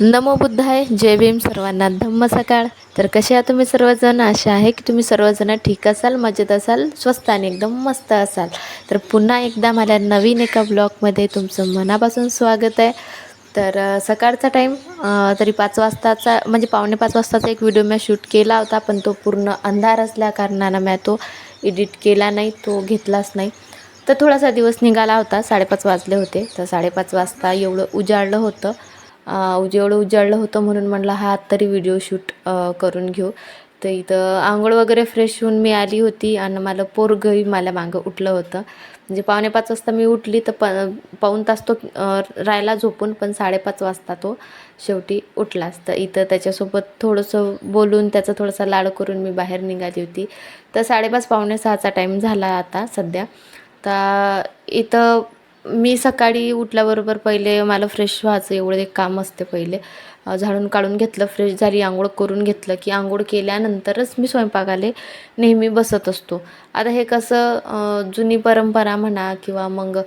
नमो बुद्धाय जय भीम सर्वांना. धम्म सकाळ. तर कसे आहात तुम्ही सर्वजण? असे आहे की तुम्ही सर्वजण ठीक असाल मजेत असाल स्वस्त आणि एकदम मस्त असाल. तर पुन्हा एकदा मला नवीन एका ब्लॉगमध्ये तुमचं मनापासून स्वागत आहे. तर सकाळचा टाईम तरी पाच वाजताचा म्हणजे पावणे पाच वाजताचा एक व्हिडिओ मी शूट केला होता पण तो पूर्ण अंधार असल्या कारणानं मी तो एडिट केला नाही तो घेतलाच नाही. तर थोडासा दिवस निघाला होता साडेपाच वाजले होते. तर साडेपाच वाजता एवढं उजाडलं होतं. जेवढं उजाडलं होतं म्हणून म्हटलं हा तरी व्हिडिओ शूट करून घेऊ. तर इथं आंघोळ वगैरे फ्रेश होऊन मी आली होती आणि मला पोरगही मला मागं उठलं होतं. म्हणजे पावणे पाच वाजता मी उठली तर प पाऊण तास तो राहायला राहिला झोपून पण साडेपाच वाजता तो शेवटी उठलाच. तर इथं त्याच्यासोबत थोडंसं बोलून त्याचा थोडासा लाड करून मी बाहेर निघाली होती. तर साडेपाच पावणे सहाचा टाईम झाला आता सध्या. तर इथं मी सकाळी उठल्याबरोबर पहिले मला फ्रेश व्हायचं एवढं एक काम असते पहिले. झाडून काढून घेतलं फ्रेश झाली आंघोळ करून घेतलं की आंघोळ केल्यानंतरच मी स्वयंपाकाले नेहमी बसत असतो. आता हे कसं जुनी परंपरा म्हणा किंवा मग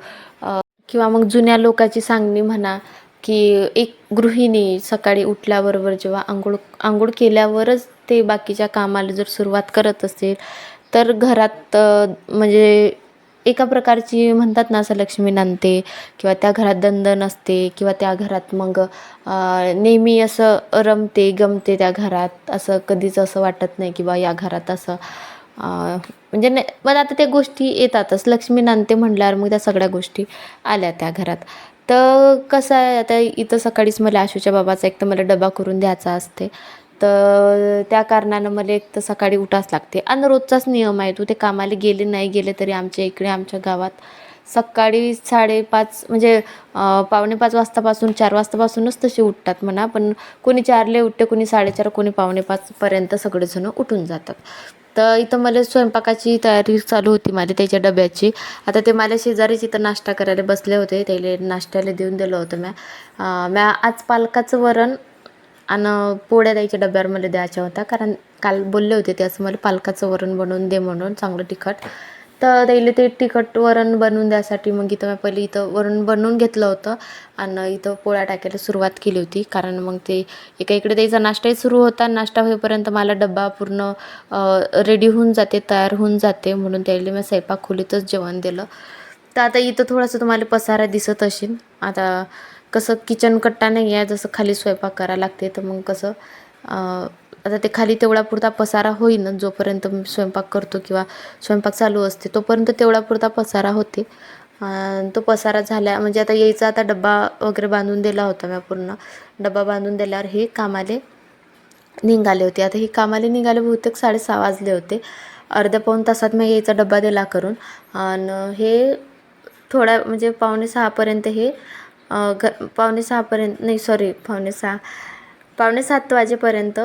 किंवा मग जुन्या लोकाची सांगणी म्हणा की एक गृहिणी सकाळी उठल्याबरोबर जेव्हा आंघोळ आंघोळ केल्यावरच ते बाकीच्या कामाला जर सुरुवात करत असेल तर घरात म्हणजे एका प्रकारची म्हणतात ना असं लक्ष्मी नांदते किंवा त्या घरात दंदन असते किंवा त्या घरात मग नेहमी असं रमते गमते त्या घरात. असं कधीच असं वाटत नाही की बा या घरात असं म्हणजे नाही मग आता त्या गोष्टी येतातच. लक्ष्मी नांदते म्हटल्यावर मग त्या सगळ्या गोष्टी आल्या त्या घरात. तर कसं आहे आता इथं सकाळीच मला आशूच्या बाबाचा एक तर मला डबा करून द्यायचा असते. तर त्या कारणानं मला एक तर सकाळी उठाच लागते. आणि रोजचाच नियम आहे तू ते कामाला गेले नाही गेले तरी आमच्या इकडे आमच्या गावात सकाळी साडेपाच म्हणजे पावणे पाच वाजतापासून चार वाजतापासूनच तसे उठतात म्हणा. पण कोणी चारले उठते कोणी साडेचार कोणी पावणे पाचपर्यंत सगळेजण उठून जातात. तर इथं मला स्वयंपाकाची तयारी चालू होती माझी त्याच्या डब्याची. आता ते मला शेजारीच इथं नाश्ता करायला बसले होते त्याला नाश्त्याला देऊन दिलं होतं म्या. म्या आज पालकाचं वरण आणि पोळ्या द्यायच्या डब्यावर मला द्यायच्या होत्या. कारण काल बोलले होते ते असं मला पालकाचं वरण बनवून दे म्हणून चांगलं तिखट. तर त्याला ते तिखट वरण बनवून द्यासाठी मग इथं मी पहिले इथं वरण बनवून घेतलं होतं. आणि इथं पोळ्या टाकायला सुरुवात केली होती. कारण मग ते एका इकडे त्याचा नाश्ताही सुरू होता. नाश्ता होईपर्यंत मला डब्बा पूर्ण रेडी होऊन जाते तयार होऊन जाते. म्हणून त्याला मी स्वयंपाक खोलीतच जेवण दिलं. तर आता इथं थोडंसं तुम्हाला पसारा दिसत असेल. आता कसं किचन कट्टा नाही आहे जसं खाली स्वयंपाक करायला लागते तर मग कसं आता ते खाली तेवढा पुरता पसारा होईन जोपर्यंत मी स्वयंपाक करतो किंवा स्वयंपाक चालू असते तोपर्यंत तेवढा पुरता पसारा होते. तो पसारा झाल्या म्हणजे आता यायचा आता डब्बा वगैरे बांधून दिला होता मी पूर्ण. डब्बा बांधून दिल्यावर हे कामाले निघाले होते. आता हे कामाला निघाले बहुतेक साडेसहा वाजले होते. अर्ध्या पाऊण तासात मी यायचा डब्बा दिला करून. आणि हे थोड्या म्हणजे पावणे सहापर्यंत हे घ पावणे सहापर्यंत नाही सॉरी पावणे सहा पावणे सात वाजेपर्यंत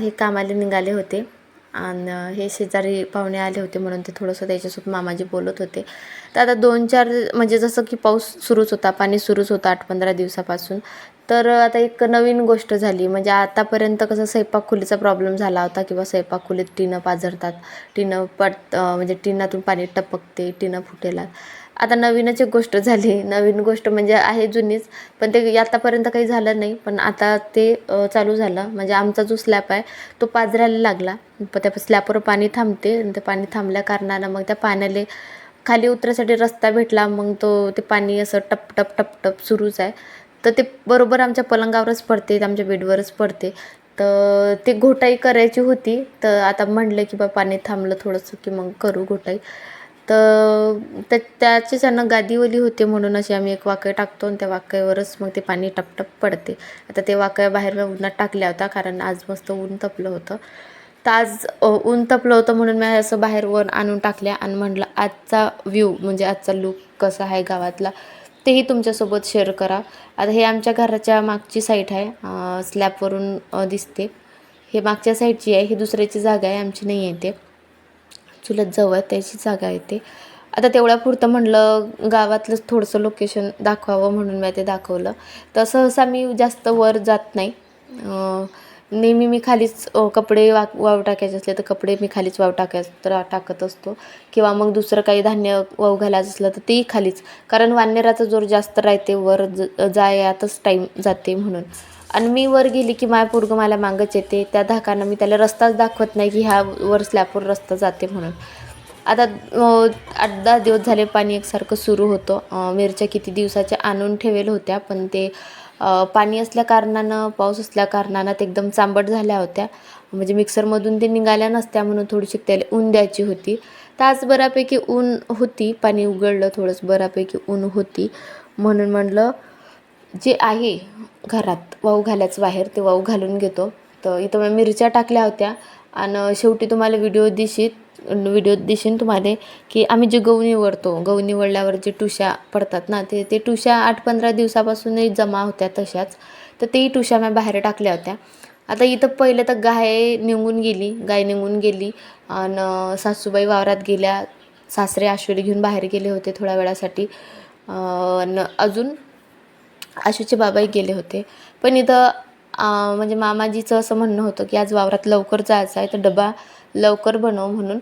हे कामाला निघाले होते. आणि हे शेजारी पाहुणे आले होते म्हणून ते थोडंसं त्याच्यासोबत मामाजी बोलत होते. तर आता दोन चार म्हणजे जसं की पाऊस सुरूच होता पाणी सुरूच होतं आठ पंधरा दिवसापासून. तर आता एक नवीन गोष्ट झाली म्हणजे आतापर्यंत कसं स्वयंपाकखुलीचा प्रॉब्लेम झाला होता किंवा स्वयंपाक खोलीत टिनं पाझरतात. टिनं पट म्हणजे टिनातून पाणी टपकते टिनं फुटेला. आता नवीनच एक गोष्ट झाली नवीन गोष्ट म्हणजे आहे जुनीच पण ते आतापर्यंत काही झालं नाही पण आता ते चालू झालं. म्हणजे आमचा जो स्लॅप आहे तो पाझरायला लागला. त्या स्लॅपवर पाणी थांबते आणि ते पाणी थांबल्या कारणानं मग त्या पाण्याला खाली उतरायसाठी रस्ता भेटला मग तो ते पाणी असं टप टप टप टप सुरूच आहे. तर ते बरोबर आमच्या पलंगावरच पडते आमच्या बेडवरच पडते. तर ते घोटाई करायची होती तर आता म्हणलं की बा पाणी थांबलं थोडंसं की मग करू घोटाई. तर त्या त्याचीच गादीवली होते म्हणून अशी आम्ही एक वाकय टाकतो आणि त्या वाकयावरच मग ते पाणी टपटप पडते. आता ते वाकया बाहेर उन्हात टाकल्या होत्या कारण आज मस्त ऊन तपलं होतं. ताज ऊन तपलं होतं म्हणून मी असं बाहेर वर आणून टाकल्या आणि म्हटलं आजचा व्ह्यू म्हणजे आजचा लुक कसा आहे गावातला तेही तुमच्यासोबत शेअर करा. आता हे आमच्या घराच्या मागची साईट आहे स्लॅबवरून दिसते. हे मागच्या साईडची आहे ही दुसऱ्याची जागा आहे आमची नाही आहे ते. चुलत जवळ त्याची जागा आहे ते. आता तेवढ्यापुरतं म्हटलं गावातलंच थोडंसं लोकेशन दाखवावं म्हणून मी ते दाखवलं. तर सहसा मी जास्त वर जात नाही. नेहमी मी खालीच कपडे वा वाळू टाकायचे असले तर कपडे मी खालीच वाळू टाकाय तर टाकत असतो. किंवा मग दुसरं काही धान्य वाळू घालायचं असलं तर तेही खालीच. कारण वानेराचा जोर जास्त राहते वर ज जायातच टाईम जाते म्हणून. आणि मी वर गेली की माय पोरगं मला मागच येते. त्या धाकानं मी त्याला रस्ताच दाखवत नाही की ह्या वर स्लॅपवर रस्ता जाते म्हणून. आता आठ दहा दिवस झाले पाणी एकसारखं सुरू होतं. मिरच्या किती दिवसाच्या आणून ठेवेल होत्या पण ते पाणी असल्या कारणानं पाऊस असल्या कारणानं ते एकदम चांबट झाल्या होत्या. म्हणजे मिक्सरमधून ते निघाल्या नसत्या म्हणून थोडीशी त्याला ऊन द्यायची होती. तर आज बऱ्यापैकी ऊन होती पाणी उघडलं थोडंसं बऱ्यापैकी ऊन होती. म्हणून म्हणलं जे आहे घरात वाऊ घालायचं बाहेर ते वाऊ घालून घेतो. तर इथं मी मिरच्या टाकल्या होत्या. आणि शेवटी तुम्हाला व्हिडिओ दिशीत व्हिडिओ दिसेन तुम्हाला की आम्ही जे गहू निवडतो गहू निवडल्यावर जे टुशा पडतात ना ते ते टुशा आठ पंधरा दिवसापासूनही जमा होत्या तशाच. तर तेही टुशा मी बाहेर टाकल्या होत्या. आता इथं पहिलं तर गाय निघून गेली गाय निघून गेली. आणि सासूबाई वावरात गेल्या सासरे आश्वरी घेऊन बाहेर गेले होते थोड्या वेळासाठी. न अजून आशूचे बाबाही गेले होते. पण इथं म्हणजे मामाजीचं असं म्हणणं होतं की आज वावरात लवकर जायचं आहे तर डबा लवकर बनव म्हणून.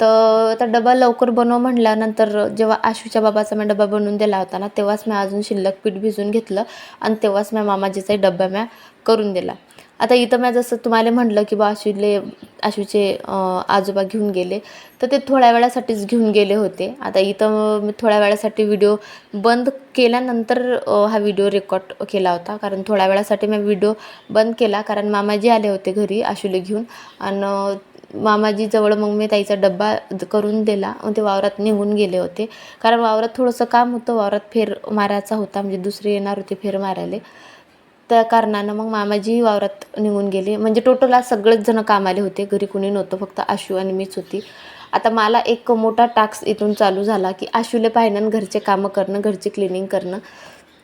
तर आता डबा लवकर बनव म्हटल्यानंतर जेव्हा आशूच्या बाबाचा मी डबा बनवून दिला होता ना तेव्हाच मी अजून शिल्लक पीठ भिजून घेतलं आणि तेव्हाच मी मामाजीचाही डबा म्या करून दिला. आता इथं मी जसं तुम्हाला म्हटलं की बा आशूले आशूचे आजोबा घेऊन गेले तर ते थोड्या वेळासाठीच घेऊन गेले होते. आता इथं मी थोड्या वेळासाठी व्हिडिओ बंद केल्यानंतर हा व्हिडिओ रेकॉर्ड केला होता. कारण थोड्या वेळासाठी मी व्हिडिओ बंद केला कारण मामाजी आले होते घरी आशूले घेऊन. आणि मामाजीजवळ मग मी ताईचा डब्बा करून दिला मग ते वावरात निघून गेले होते. कारण वावरात थोडंसं काम होतं वावरात फेर मारायचा होता म्हणजे दुसरे येणार होते फेर मारायला. त्या कारणानं मग मामाजी वावरात निघून गेले. म्हणजे टोटल आज सगळेच जण कामाले होते. घरी कुणी नव्हतं फक्त आशू आणि मीच होती. आता मला एक मोठा टास्क इथून चालू झाला की आशूले पाहिणं घरचे कामं करणं घरचे क्लिनिंग करणं.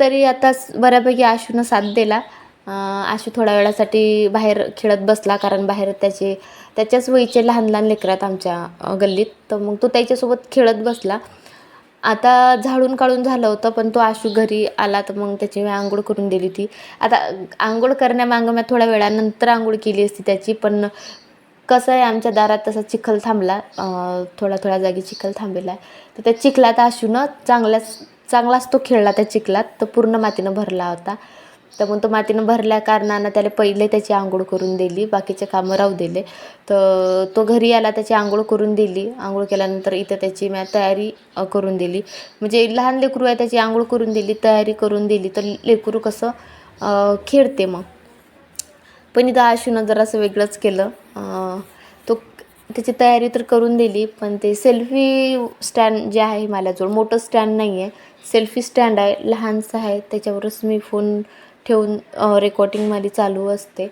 तरी आता बऱ्यापैकी आशूनं साथ दिला. आशू थोड्या वेळासाठी बाहेर खेळत बसला कारण बाहेर त्याचे त्याच्याच वयीचे लहान लहान लेकरात आमच्या गल्लीत. तर मग तो त्याच्यासोबत खेळत बसला. आता झाडून काढून झालं होतं पण तो आशू घरी आला तर मग त्याची मी आंघोळ करून दिली ती. आता आंघोळ करण्यामागं मी थोड्या वेळानंतर आंघोळ केली असती त्याची पण कसं आहे आमच्या दारात तसा चिखल थांबला. थोडा थोड्या थोड्या जागी चिखल थांबलेला आहे. तर त्या चिखलात आशूनं चांगल्याच चांगलाच तो खेळला त्या चिखलात तर पूर्ण मातीनं भरला होता. तर मग तो मातीनं भरल्या कारणानं त्याला पहिले त्याची आंघोळ करून दिली बाकीचे कामं राहू दिले. तर तो घरी आला त्याची आंघोळ करून दिली. आंघोळ केल्यानंतर इथं त्याची मी तयारी करून दिली. म्हणजे लहान लेकरू आहे त्याची आंघोळ करून दिली तयारी करून दिली. तर लेकरू कसं खेळते मग. पण इथं आशूनं जरासं वेगळंच केलं. तो त्याची तयारी तर करून दिली पण ते सेल्फी स्टँड जे आहे माझ्याजवळ मोठं स्टँड नाही आहे सेल्फी स्टँड आहे लहानसं आहे. त्याच्यावरच मी फोन ठेवून रेकॉर्डिंग माझी चालू असते.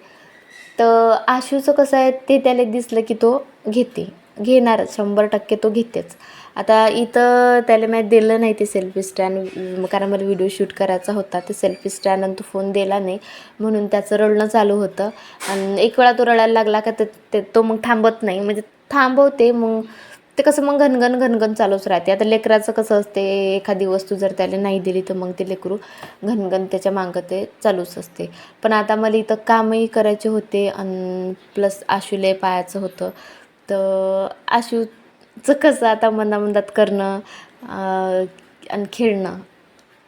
तर आशूचं कसं आहे ते त्याला दिसलं की तो घेते. घेणारच शंभर टक्के तो घेतेच. आता इथं त्याला मी दिलं नाही ते सेल्फी स्टँड कारण मला व्हिडिओ शूट करायचा होता. ते सेल्फी स्टँड आणि तो फोन दिला नाही. म्हणून त्याचं रडणं चालू होतं. आणि एक वेळा तो रडायला लागला का ते ते- तो मग थांबत नाही. म्हणजे थांबवते मग ते कसं मग घनघन घनघन चालूच राहते. आता लेकराचं कसं असते एखादी वस्तू जर त्याला नाही दिली तर मग ते लेकरू घनघन त्याच्या मागं ते चालूच असते. पण आता मला इथं कामही करायचे होते आणि प्लस आशुले पायाचं होतं. तर आशूचं कसं आता मनामनात करणं आणि खेळणं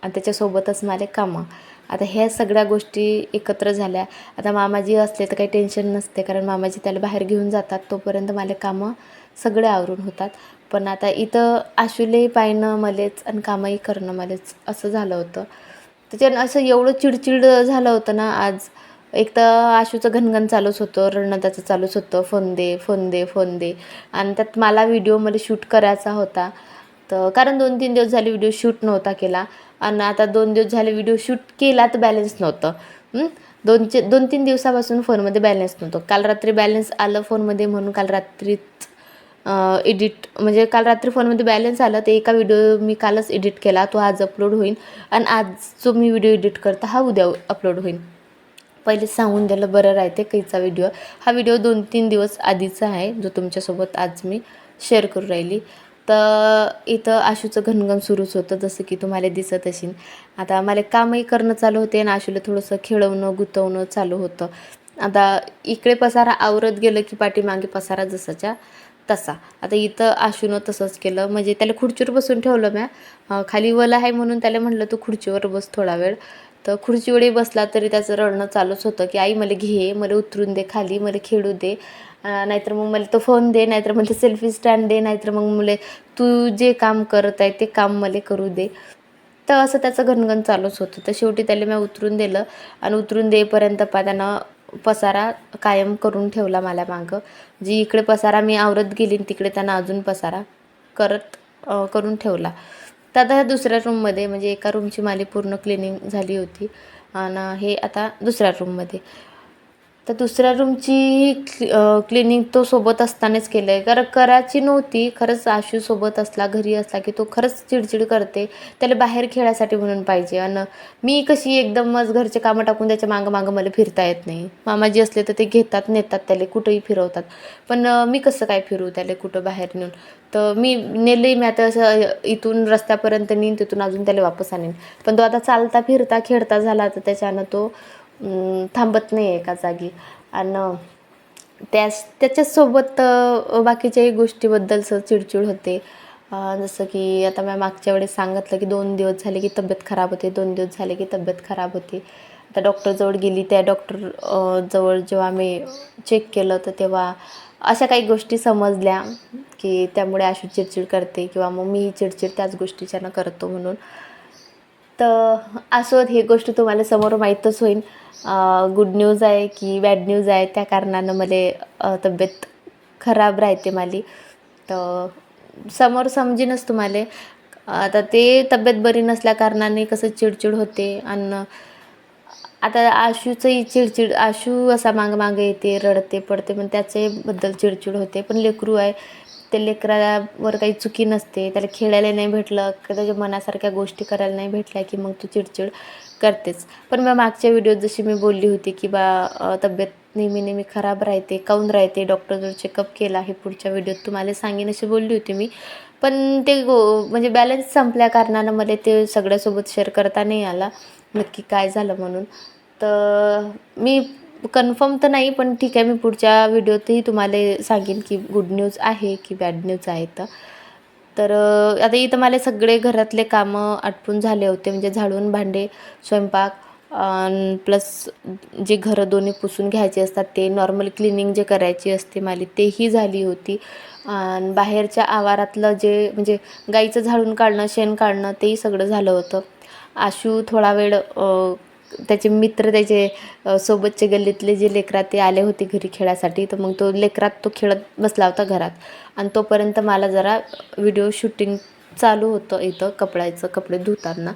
आणि त्याच्यासोबतच माझे कामं. आता ह्या सगळ्या गोष्टी एकत्र झाल्या. आता मामाजी असले तर काही टेन्शन नसते. कारण मामाजी त्याला बाहेर घेऊन जातात. तोपर्यंत मला कामं सगळे आवरून होतात. पण आता इथं आशुलेही पाहणं मलेच आणि कामही करणं मलेच असं झालं होतं. त्याच्यानं असं एवढं चिडचिड झालं होतं ना आज. एक तर आशूचं घनघन चालूच होतं रडणं त्याचं चालूच होतं. फोन दे फोन दे फोन दे. आणि त्यात मला व्हिडिओमध्ये शूट करायचा होता. तर कारण दोन तीन दिवस झाले व्हिडिओ शूट नव्हता केला. आणि आता दोन दिवस झाले व्हिडिओ शूट केला तर बॅलन्स नव्हतं. दोनचे दोन तीन दिवसापासून फोनमध्ये बॅलन्स नव्हतं. काल रात्री बॅलन्स आलं फोनमध्ये म्हणून काल रात्रीच एडिट म्हणजे काल रात्री फोनमध्ये बॅलन्स आलं ते एका व्हिडिओ मी कालच एडिट केला तो आज अपलोड होईल आणि आज जो मी व्हिडिओ एडिट करता हा उद्या अपलोड होईल पहिले सांगून द्यायला बरं राहते कैचा व्हिडिओ हा व्हिडिओ दोन तीन दिवस आधीचा आहे जो तुमच्यासोबत आज मी शेअर करू राहिली. तर इथं आशूचं घनघन सुरूच होतं जसं की तुम्हाला दिसत असेल. आता मला कामही करणं चालू होते आणि आशूला थोडंसं खेळवणं गुतवणं चालू होतं. आता इकडे पसारा आवरत गेलं की पाठीमागे पसारा जसाच्या तसा. आता इथं आशूनं तसंच केलं. म्हणजे त्याला खुर्चीवर बसून ठेवलं म्या. खाली वल आहे म्हणून त्याला म्हटलं तू खुर्चीवर बस थोडा वेळ. तर खुर्चीवरही बसला तरी त्याचं रडणं चालूच होतं की आई मला घे मला उतरून दे खाली मला खेळू दे. नाहीतर मग मला तो फोन दे नाहीतर मला सेल्फी स्टँड दे नाहीतर मग मुले तू जे काम करत आहे ते काम मला करू दे. तर असं त्याचं घनघन चालूच होतं. तर शेवटी त्याला मी उतरून दिलं. आणि उतरून देईपर्यंत पा त्यानं पसारा कायम करून ठेवला मला मागं. जी इकडे पसारा मी आवरत गेली तिकडे त्यांना अजून पसारा करत करून ठेवला. तर आता ह्या दुसऱ्या रूममध्ये म्हणजे एका रूमची माली पूर्ण क्लिनिंग झाली होती. आणि हे आता दुसऱ्या रूममध्ये तर दुसऱ्या रूमची क्लि क्लिनिंग तो सोबत असतानाच केलं आहे कारण करायची नव्हती खरंच आशू सोबत असला घरी असला की तो खरंच चिडचिड करते. त्याला बाहेर खेळायसाठी म्हणून पाहिजे. आणि मी कशी एकदमच घरचे कामं टाकून त्याच्या मागं मागं मला फिरता येत नाही. मामाजी असले तर ते घेतात नेतात त्याला कुठंही फिरवतात. पण मी कसं काय फिरू त्याला कुठं बाहेर नेऊन? तर मी नेलंही मी आता असं इथून रस्त्यापर्यंत नेईन तिथून अजून त्याला वापस आणेन. पण तो आता चालता फिरता खेळता झाला तर त्याच्यानं तो थांबत नाही एका जागी. आणि त्याच त्याच्यासोबत बाकीच्याही गोष्टीबद्दल असं चिडचिड होते. जसं की आता मी मागच्या वेळेस सांगितलं की दोन दिवस झाले की तब्येत खराब होते दोन दिवस झाले की तब्येत खराब होती. आता डॉक्टरजवळ गेली त्या डॉक्टर जवळ जेव्हा मी चेक केलं तर तेव्हा अशा काही गोष्टी समजल्या की त्यामुळे आशू चिडचिड करते किंवा मग मी चिडचिड त्याच गोष्टीच्यानं करतो म्हणून. तर असो हे गोष्ट तुम्हाला समोर माहीतच होईल. गुड न्यूज आहे की बॅड न्यूज आहे. त्या कारणानं मला तब्येत खराब राहते माझी. तर समोर समजेनच तुम्हाला. आता ते तब्येत बरी नसल्या कारणाने कसं चिडचिड होते आणि आता आशूचंही चिडचिड आशू असा माग मागे येते रडते पडते पण त्याच्याबद्दल चिडचिड होते. पण लेकरू आहे ते लेकरावर काही चुकी नसते त्याला खेळायला नाही भेटलं का त्याच्या मनासारख्या गोष्टी करायला नाही भेटल्या की मग तू चिडचिड करतेच. पण मग मागच्या व्हिडिओत जशी मी बोलली होती की बा तब्येत नेहमी नेहमी खराब राहते काऊन राहते डॉक्टरजवळ चेकअप केला हे पुढच्या व्हिडिओत तुम्हाला सांगेन अशी बोलली होती मी. पण ते गो म्हणजे बॅलन्स संपल्या कारणानं मला ते सगळ्यासोबत शेअर करता नाही आला. नक्की काय झालं म्हणून. तर मी कन्फर्म तर नाही पण ठीक आहे मी पुढच्या व्हिडिओतही तुम्हाला सांगेन की गुड न्यूज आहे की बॅड न्यूज आहे तर. तर आता इथं मला सगळे घरातले कामं आटपून झाले होते म्हणजे झाडून भांडे स्वयंपाक प्लस जे घरं दोन्ही पुसून घ्यायचे असतात ते नॉर्मल क्लिनिंग जे करायची असते मला तेही झाली होती. आणि बाहेरच्या आवारातलं जे म्हणजे गाईचं झाडून काढणं शेण काढणं तेही सगळं झालं होतं. आशू थोडा वेळ त्याचे मित्र त्याचे सोबतचे गल्लीतले जे लेकरात ते आले होते घरी खेळासाठी. तर मग तो लेकरात तो खेळत बसला होता घरात. आणि तोपर्यंत मला जरा व्हिडिओ शूटिंग चालू होतं इथं कपड्याचं कपडे धुताना.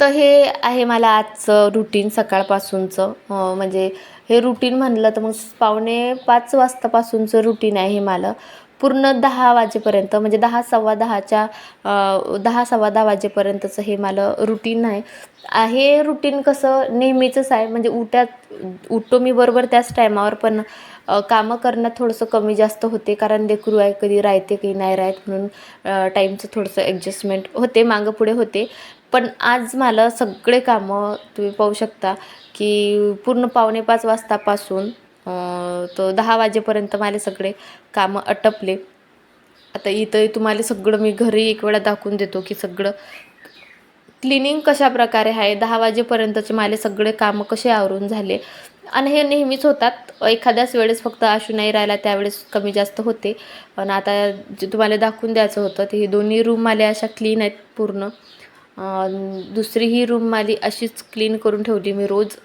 तर हे आहे मला आजचं रुटीन सकाळपासूनचं. म्हणजे हे रुटीन म्हणलं तर मग पावणे पाच वाजतापासूनचं रुटीन आहे हे मला. पूर्ण दहा वाजेपर्यंत म्हणजे दहा सव्वा दहाच्या दहा सव्वा दहा वाजेपर्यंतचं हे मला रुटीन आहे. हे रुटीन कसं नेहमीचंच आहे. म्हणजे उठ्यात उठतो मी बरोबर त्याच टायमावर पण कामं करण्यात थोडंसं कमी जास्त होते. कारण लेकरू आहे कधी राहते कधी नाही राहत म्हणून टाईमचं थोडंसं ॲडजस्टमेंट होते मागं पुढे होते. पण आज मला सगळे कामं तुम्ही पाहू शकता की पूर्ण पावणे पाच वाजतापासून तो दहा वाजेपर्यंत मला सगळे कामं आटपले. आता इथं तुम्हाला सगळं मी घरी एक वेळा दाखवून देतो की सगळं क्लिनिंग कशा प्रकारे आहे? दहा वाजेपर्यंतचे माझे सगळे कामं कसे आवरून झाले? आणि हे नेहमीच होतात. एखाद्याच वेळेस फक्त आशू नाही राहिला त्यावेळेस कमी जास्त होते. पण आता जे तुम्हाला दाखवून द्यायचं होतं ते हे दोन्ही रूम माले अशा क्लीन आहेत पूर्ण. दुसरी ही रूम माली अशीच क्लीन करून ठेवली मी रोज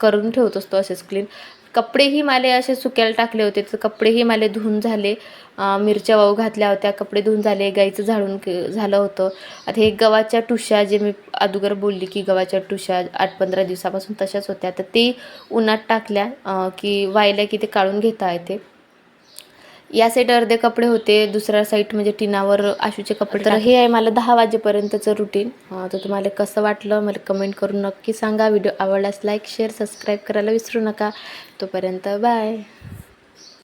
करून ठेवत असतो असेच क्लीन कपडेही माले असे सुक्याला टाकले होते. तर कपडेही माले धुवून झाले. मिरच्या वाऊ घातल्या होत्या. कपडे धुवून झाले. गाईचं झाडून झालं होतं. आता हे गव्हाच्या टुशा जे मी अगोदर बोलली की गव्हाच्या टुशा आठ पंधरा दिवसापासून तशाच होत्या. तर ते उन्हात टाकल्या की वायल्या की ते काढून घेता येते. या साईड अर्धे कपडे होते दुसऱ्या साईड म्हणजे टिनावर आशूचे कपडे तर हे आहे मला दहा वाजेपर्यंतचं रुटीन तर तुम्हाला कसं वाटलं मला कमेंट करून नक्की सांगा. व्हिडिओ आवडल्यास लाईक शेअर सबस्क्राईब करायला विसरू नका. तोपर्यंत बाय